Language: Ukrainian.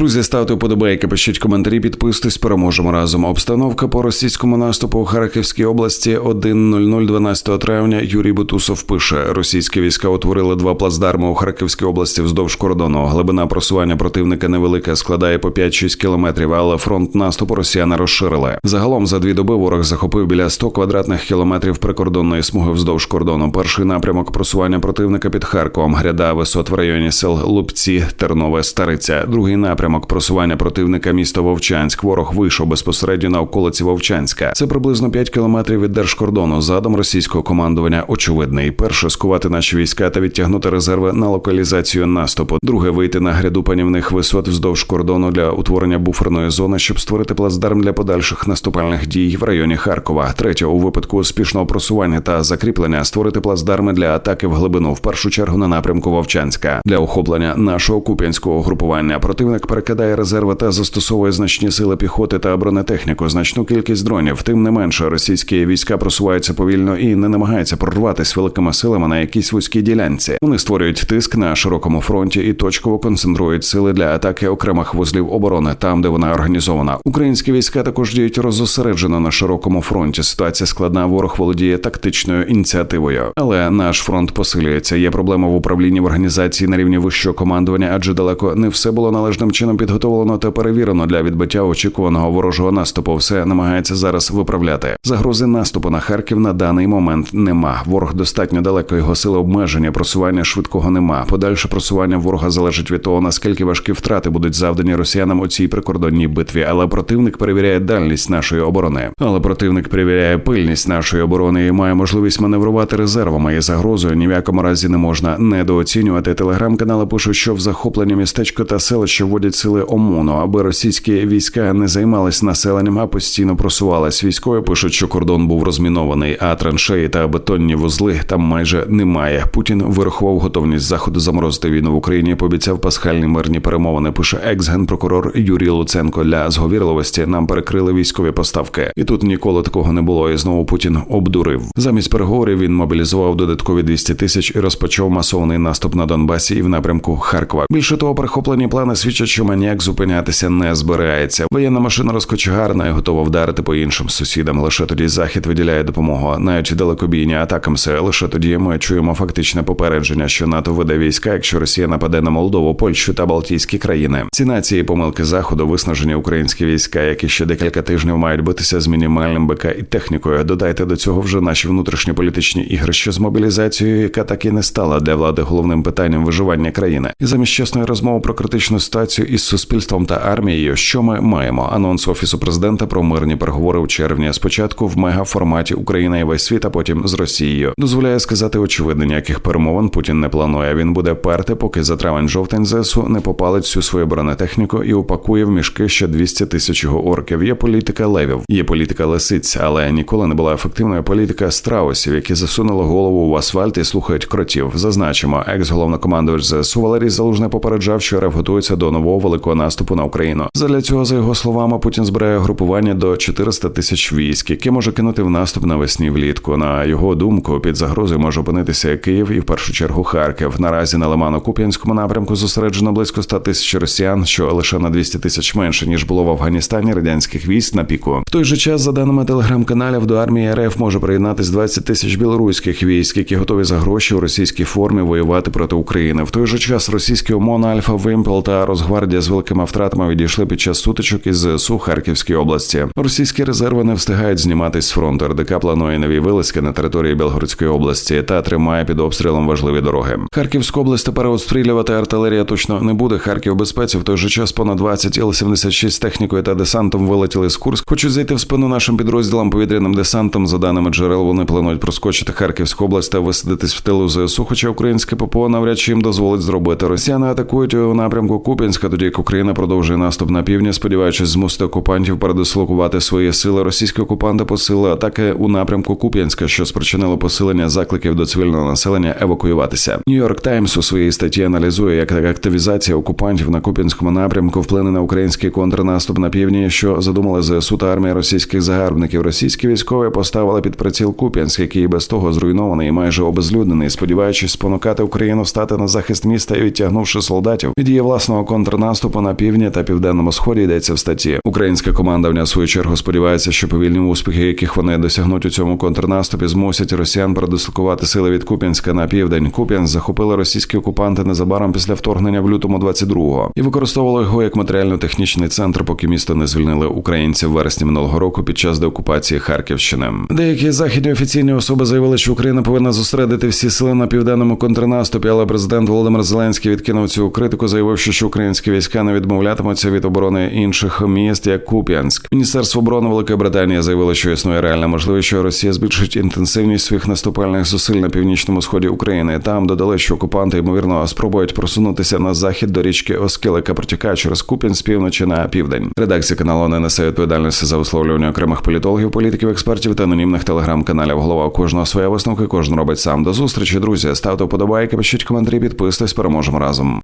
Друзі, ставте вподобайки, пишіть коментарі, підписуйтесь, переможемо разом. Обстановка по російському наступу у Харківській області 1.00 12 травня. Юрій Бутусов пише: російські війська утворили два плацдарми у Харківській області вздовж кордону. Глибина просування противника невелика, складає по 5-6 кілометрів, але фронт наступу росіяни розширили. Загалом за дві доби ворог захопив біля 100 квадратних кілометрів прикордонної смуги вздовж кордону. Перший напрямок просування противника під Харковом, гряда висот в районі сел Лупці, Тернове, Стариця. Другий напрямок просування противника місто Вовчанськ. Ворог вийшов безпосередньо на околиці Вовчанська. Це приблизно 5 кілометрів від держкордону. Задум російського командування очевидний. Перше скувати наші війська та відтягнути резерви на локалізацію наступу. Друге вийти на гряду панівних висот вздовж кордону для утворення буферної зони, щоб створити плацдарм для подальших наступальних дій в районі Харкова. Третє у випадку успішного просування та закріплення створити плацдарми для атаки в глибину, в першу чергу на напрямку Вовчанська для охоплення нашого куп'янського групування. Противник перекидає резерви та застосовує значні сили піхоти та бронетехніку, значну кількість дронів. Тим не менше, російські війська просуваються повільно і не намагаються прорватися великими силами на якійсь вузькій ділянці. Вони створюють тиск на широкому фронті і точково концентрують сили для атаки окремих вузлів оборони там, де вона організована. Українські війська також діють розосереджено на широкому фронті. Ситуація складна. Ворог володіє тактичною ініціативою, але наш фронт посилюється. Є проблема в управлінні в організації на рівні вищого командування, адже далеко не все було належним чином підготовлено та перевірено для відбиття очікуваного ворожого наступу. Все намагається зараз виправляти. Загрози наступу на Харків на даний момент нема. Ворог достатньо далеко його сили обмеження. Просування швидкого нема. Подальше просування ворога залежить від того, наскільки важкі втрати будуть завдані росіянам у цій прикордонній битві. Але противник перевіряє дальність нашої оборони. Але противник перевіряє пильність нашої оборони і має можливість маневрувати резервами і загрозою. Ні в якому разі не можна недооцінювати. Телеграм-канали пишуть, що в захоплення містечко та селища вводять сили ОМОНу, аби російські війська не займались населенням, а постійно просувались. Військові пишуть, що кордон був розмінований, а траншеї та бетонні вузли там майже немає. Путін вирахував готовність заходу заморозити війну в Україні. Пообіцяв пасхальні мирні перемовини. Пише екс-генпрокурор Юрій Луценко для зговірливості. Нам перекрили військові поставки, і тут ніколи такого не було. І знову Путін обдурив. Замість переговорів він мобілізував додаткові 200 тисяч і розпочав масований наступ на Донбасі і в напрямку Харкова. Більше того, перехоплені плани свідчать, що маніяк зупинятися не збирається. Воєнна машина розкочегарна і готова вдарити по іншим сусідам. Лише тоді захід виділяє допомогу. Навіть далекобійні атакамси. Лише тоді ми чуємо фактичне попередження, що НАТО веде війська, якщо Росія нападе на Молдову, Польщу та Балтійські країни. Ціна цієї помилки заходу виснажені українські війська, які ще декілька тижнів мають битися з мінімальним БК і технікою. Додайте до цього вже наші внутрішньополітичні ігрища з мобілізацією, яка так і не стала для влади головним питанням виживання країни. І замість чесної розмови про критичну ситуацію із суспільством та армією, що ми маємо анонс офісу президента про мирні переговори у червні. Спочатку в мегаформаті Україна і весь світ, а потім з Росією. Дозволяє сказати очевидно, ніяких перемовин Путін не планує. Він буде перти, поки за травень-жовтень ЗСУ не попалить всю свою бронетехніку і упакує в мішки ще 200 тисяч орків. Є політика левів, є політика лисиць, але ніколи не була ефективною політика страусів, які засунули голову в асфальт і слухають кротів. Зазначимо, екс-головнокомандувач ЗСУ Валерій Залужний попереджав, що РФ готується до нового великого наступу на Україну. Задля цього, за його словами, Путін збирає групування до 400 тисяч військ, яке може кинути в наступ навесні влітку. На його думку, під загрозою може опинитися Київ і в першу чергу Харків. Наразі на Лимано-Куп'янському напрямку зосереджено близько 100 тисяч росіян, що лише на 200 тисяч менше ніж було в Афганістані радянських військ на піку. В той же час, за даними телеграм-каналів, до армії РФ може приєднатись 20 тисяч білоруських військ, які готові за гроші у російській формі воювати проти України. В той же час російські ОМОН, Альфа, Вимпел та Росгвардія з великими втратами відійшли під час сутичок із ЗСУ Харківській області. Російські резерви не встигають зніматись з фронту. РДК планує нові вилазки на території Білгородської області та тримає під обстрілом важливі дороги. Харківську область тепер обстрілювати артилерія точно не буде. Харків безпеці в той же час понад 20 Іл-76 технікою та десантом вилетіли з Курск. Хочуть зайти в спину нашим підрозділам повітряним десантом. За даними джерел, вони планують проскочити Харківську область та висадитись в тилу ЗСУ. Хоча українське ППО навряд чи їм дозволить зробити. Росіяни атакують у напрямку Куп'янська, тоді Україна продовжує наступ на півдні, сподіваючись змусити окупантів передислокувати свої сили. Російські окупанти посили атаки у напрямку Куп'янська, що спричинило посилення закликів до цивільного населення евакуюватися. Нью-Йорк Таймс у своїй статті аналізує, як активізація окупантів на Куп'янському напрямку вплине на український контрнаступ на півдні, що задумали ЗСУ та армія російських загарбників. Російські військові поставили під приціл Куп'янськ, який без того зруйнований і майже обезлюднений, сподіваючись спонукати Україну стати на захист міста і відтягнувши солдатів від її власного контрнаступу, контрнаступу на півдні та південному сході йдеться в статті. Українська команда в свою чергу сподівається, що повільні успіхи, яких вони досягнуть у цьому контрнаступі, змусять росіян передислокувати сили від Куп'янська на південь. Куп'янськ захопили російські окупанти незабаром після вторгнення в лютому 22-го і використовували його як матеріально-технічний центр, поки місто не звільнили українці в вересні минулого року під час деокупації Харківщини. Деякі західні офіційні особи заявили, що Україна повинна зосередити всі сили на південному контрнаступі, але президент Володимир Зеленський відкинув цю критику, заявивши, що українські війська не відмовлятимуться від оборони інших міст, як Куп'янськ. Міністерство оборони Великої Британії заявило, що існує реальна можливість, що Росія збільшить інтенсивність своїх наступальних зусиль на північному сході України. Там додали, що окупанти ймовірно спробують просунутися на захід до річки Оскіл, яка протікає через Куп'янськ з півночі на південь. Редакція каналу не несе відповідальності за висловлювання окремих політологів, політиків, експертів та анонімних телеграм-каналів. Голова кожного своя висновка, кожен робить сам. До зустрічі, друзі. Ставте вподобайки, пишіть коментарі, підписуйтесь, переможемо разом.